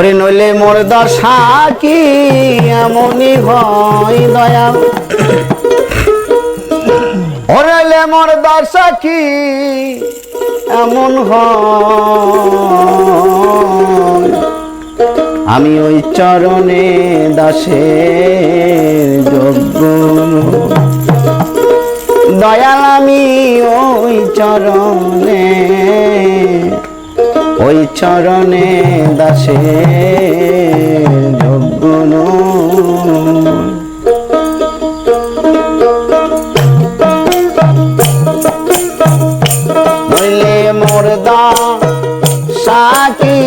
ওরে নইলে মোর দশা কি? এমনই হয় দয়া। ওরে মোর দশা কি? এমন আমি ওই চরণে দাসের যোগ্য। দয়াল আমি ওই চরণে ওই চরণে দাসে সাকি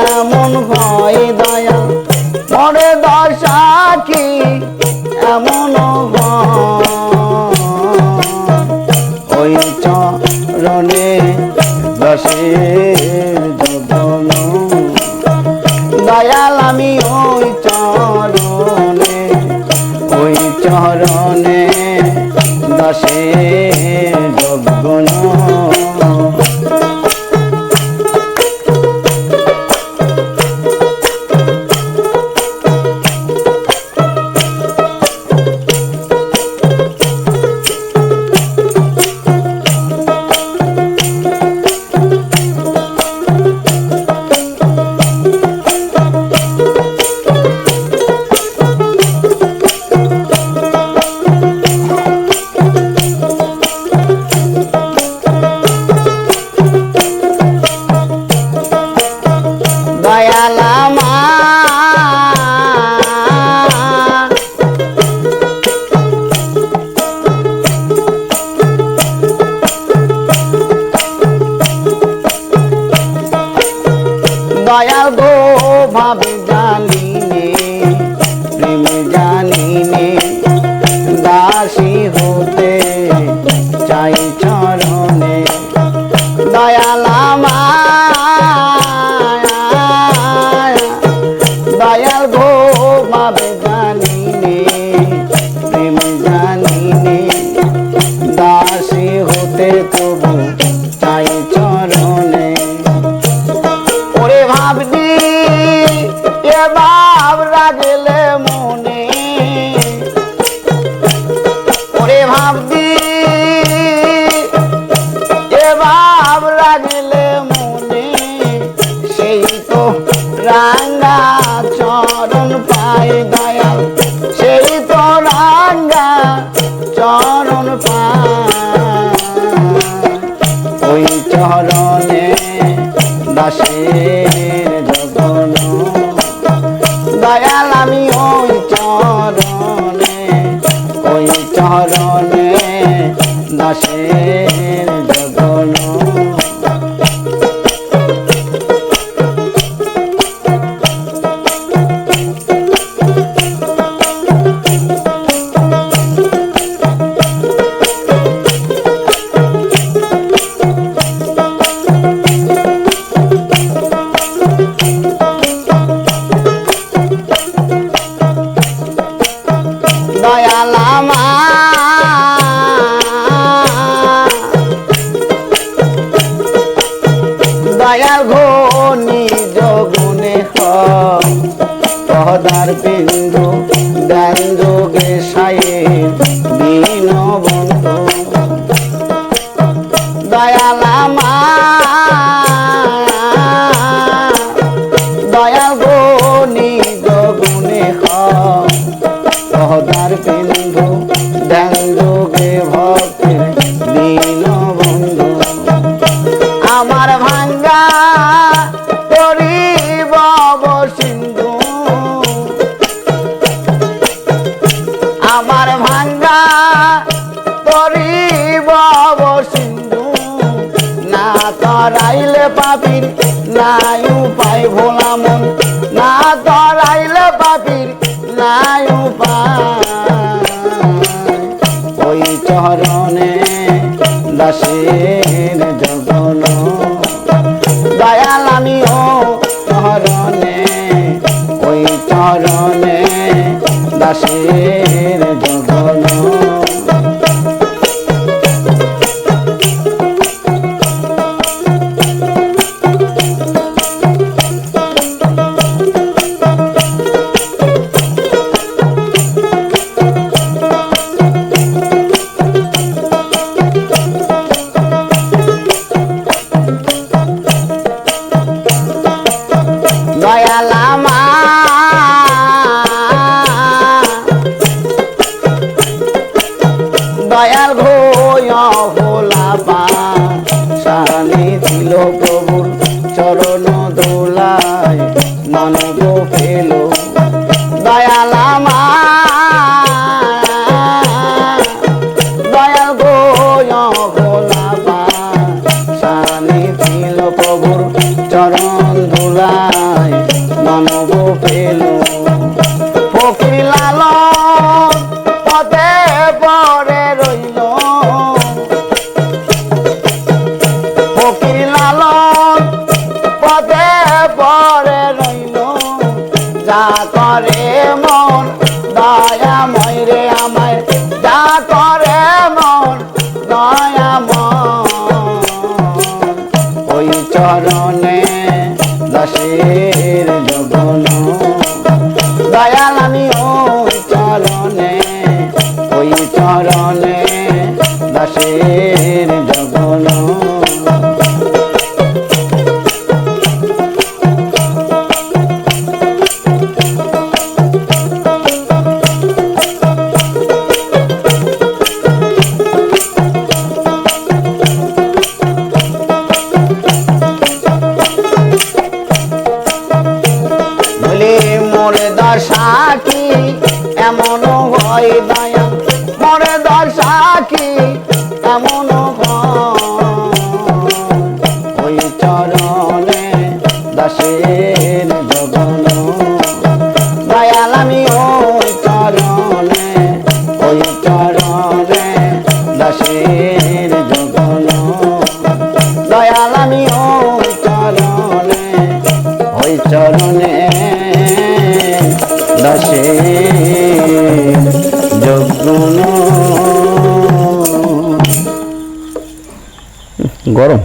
এমন হয় দয়া। মোর দশাকি এমন দশের যতন। দয়াল আমি ওই চরণে ওই চরণে দশের দাসী দয়াল সেই তো রাঙ্গা চরণ পাই ওই চরণে দাসের জগন। দয়াল বিন্দু দান যোগে সায়ে দীন বন্ধু দয়াল আমার, দয়াল গো নিজ গুণে সহদার বিন্দু ধ্যান যোগে ভক্তের দীন বন্ধু আমার ভাঙ্গা করিব সিন্ধু তরাইলে পাপির নাই উপায় ভোলা মন। না তরাইলে পাপির নাই উপায়। ওই চরণে দাসের জগন দয়াল ভোলা বা সানি দিল মোরে দশা কি? এমন হয় দয়া। মোরে দশা কি? এমন ওই চরণে দাসের জগন। দয়াল আমি ওই চরণে ওই চরণে দাসের জগন। দয়াল আমি ওই চরণে ওই চরণে দাসে যজ্ঞন গরম।